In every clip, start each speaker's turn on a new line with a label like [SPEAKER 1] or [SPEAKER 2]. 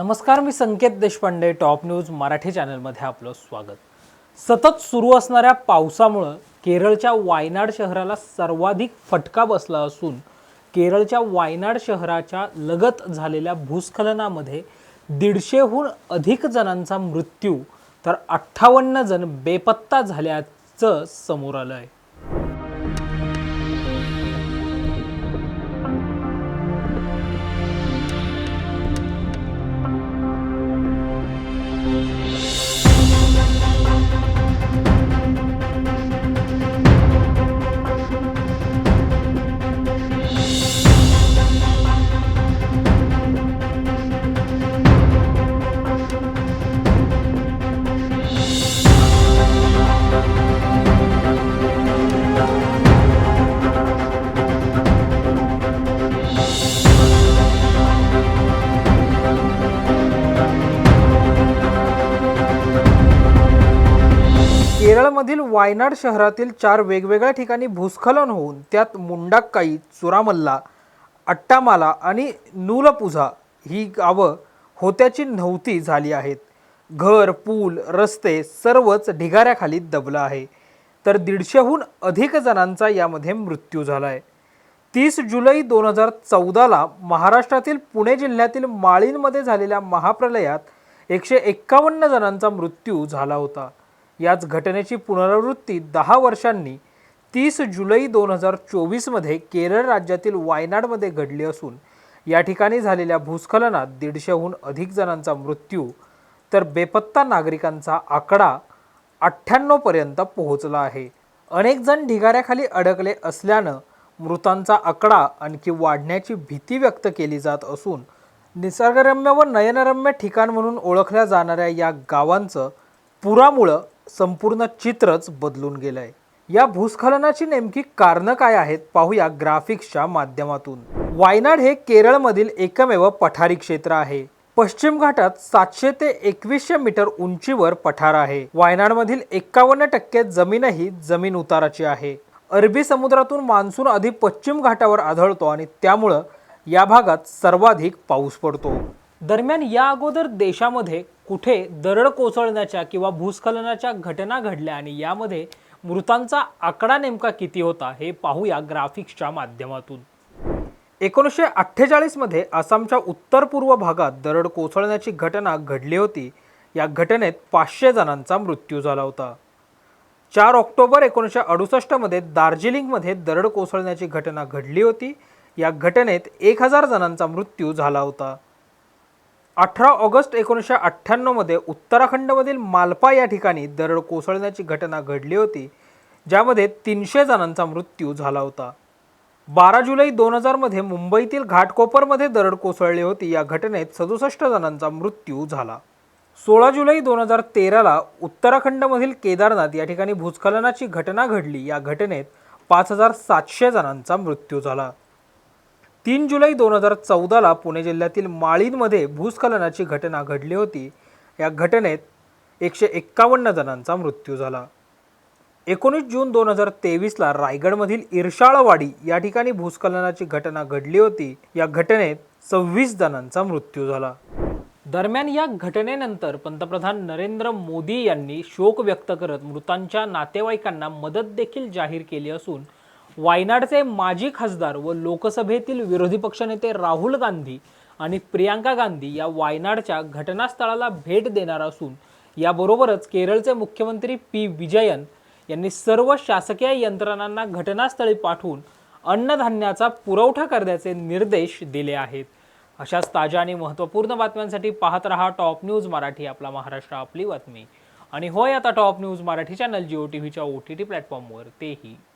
[SPEAKER 1] नमस्कार मी Sanket Deshpande top news Marathi चॅनलमध्ये आपलं स्वागत. सतत सुरू असणाऱ्या पावसामुळं केरळच्या वायनाड शहराला सर्वाधिक फटका बसला असून केरळच्या वायनाड शहराच्या लगत झालेल्या भूस्खलनामध्ये दीडशेहून अधिक जणांचा मृत्यू तर अठ्ठावन्न जण बेपत्ता झाल्याचं समोर आलं आहे केरळमधील वायनाड शहरातील चार वेगवेगळ्या ठिकाणी भूस्खलन होऊन त्यात मुंडाक्काई चुरामल्ला अट्टामाला आणि नूलपुझा ही गावं होत्याची नव्हती झाली आहेत. घर पूल रस्ते सर्वच ढिगाऱ्याखाली दबलं आहे. तर दीडशेहून अधिक जणांचा यामध्ये मृत्यू झाला आहे तीस जुलै दोन हजार चौदाला महाराष्ट्रातील पुणे जिल्ह्यातील माळींमध्ये झालेल्या महाप्रलयात एकशे एक्कावन्न जणांचा मृत्यू झाला होता. याच घटनेची पुनरावृत्ती दहा वर्षांनी तीस जुलै दोन हजार चोवीसमध्ये केरळ राज्यातील वायनाडमध्ये घडली असून या ठिकाणी झालेल्या भूस्खलनात दीडशेहून अधिक जणांचा मृत्यू तर बेपत्ता नागरिकांचा आकडा अठ्ठ्याण्णवपर्यंत पोहोचला आहे. अनेक जण ढिगाऱ्याखाली अडकले असल्यानं मृतांचा आकडा आणखी वाढण्याची भीती व्यक्त केली जात असून निसर्गरम्य व नयनरम्य ठिकाण म्हणून ओळखल्या जाणाऱ्या या गावांचं पुरामुळं संपूर्ण चित्रच बदलून गेलंय. या भूस्खलनाची नेमकी कारणं काय आहेत पाहूया ग्राफिक्सच्या माध्यमातून. वायनाड हे केरळमधील एकमेव पठारी क्षेत्र आहे. पश्चिम घाटात सातशे ते एकवीसशे मीटर उंचीवर पठार आहे. वायनाडमधील एक्कावन्न टक्के जमीनही जमीन उताराची आहे. अरबी समुद्रातून मान्सून आधी पश्चिम घाटावर आढळतो आणि त्यामुळं या भागात सर्वाधिक पाऊस पडतो. दरम्यान या अगोदर देशामध्ये कुठे दरड कोसळण्याच्या किंवा भूस्खलनाच्या घटना घडल्या आणि यामध्ये मृतांचा आकडा नेमका किती होता हे पाहूया ग्राफिक्सच्या माध्यमातून. एकोणीसशे अठ्ठेचाळीसमध्ये आसामच्या उत्तर पूर्व भागात दरड कोसळण्याची घटना घडली होती. या घटनेत पाचशे जणांचा मृत्यू झाला होता. चार ऑक्टोबर एकोणीसशे अडुसष्टमध्ये दार्जिलिंगमध्ये दरड कोसळण्याची घटना घडली होती. या घटनेत एक हजार जणांचा मृत्यू झाला होता. अठरा ऑगस्ट एकोणीसशे अठ्ठ्याण्णवमध्ये उत्तराखंडमधील मालपा या ठिकाणी दरड कोसळण्याची घटना घडली होती ज्यामध्ये तीनशे जणांचा मृत्यू झाला होता. बारा जुलै दोन हजारमध्ये मुंबईतील घाटकोपरमध्ये दरड कोसळली होती. या घटनेत सदुसष्ट जणांचा मृत्यू झाला. सोळा जुलै दोन हजार तेराला उत्तराखंडमधील केदारनाथ या ठिकाणी भूस्खलनाची घटना घडली. या घटनेत पाच हजार सातशे जणांचा मृत्यू झाला. तीन जुलै दोन हजार चौदाला पुणे जिल्ह्यातील माळींमध्ये भूस्खलनाची घटना घडली होती. या घटनेत एकशे एक्कावन्न जणांचा मृत्यू झाला. एकोणीस जून दोन हजार तेवीसला रायगडमधील इरशाळवाडी या ठिकाणी भूस्खलनाची घटना घडली होती. या घटनेत सव्वीस जणांचा मृत्यू झाला. दरम्यान या घटनेनंतर पंतप्रधान नरेंद्र मोदी यांनी शोक व्यक्त करत मृतांच्या नातेवाईकांना मदत देखील जाहीर केली असून वायनाडचे माजी खासदार व लोकसभेतील विरोधी पक्षनेते राहुल गांधी आणि प्रियांका गांधी या वायनाडच्या घटनास्थळाला भेट देणार असून याबरोबरच केरळचे मुख्यमंत्री पी विजयन यांनी सर्व शासकीय यंत्रणांना घटनास्थळी पाठवून अन्नधान्याचा पुरवठा करण्याचे निर्देश दिले आहेत. अशाच ताज्या आणि महत्त्वपूर्ण बातम्यांसाठी पाहत रहा टॉप न्यूज मराठी आपला महाराष्ट्र आपली बातमी. आणि होय आता top news Marathi channel Jio T व्हीच्या ओ टी टी प्लॅटफॉर्मवर. तेही.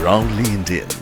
[SPEAKER 2] proudly Indian.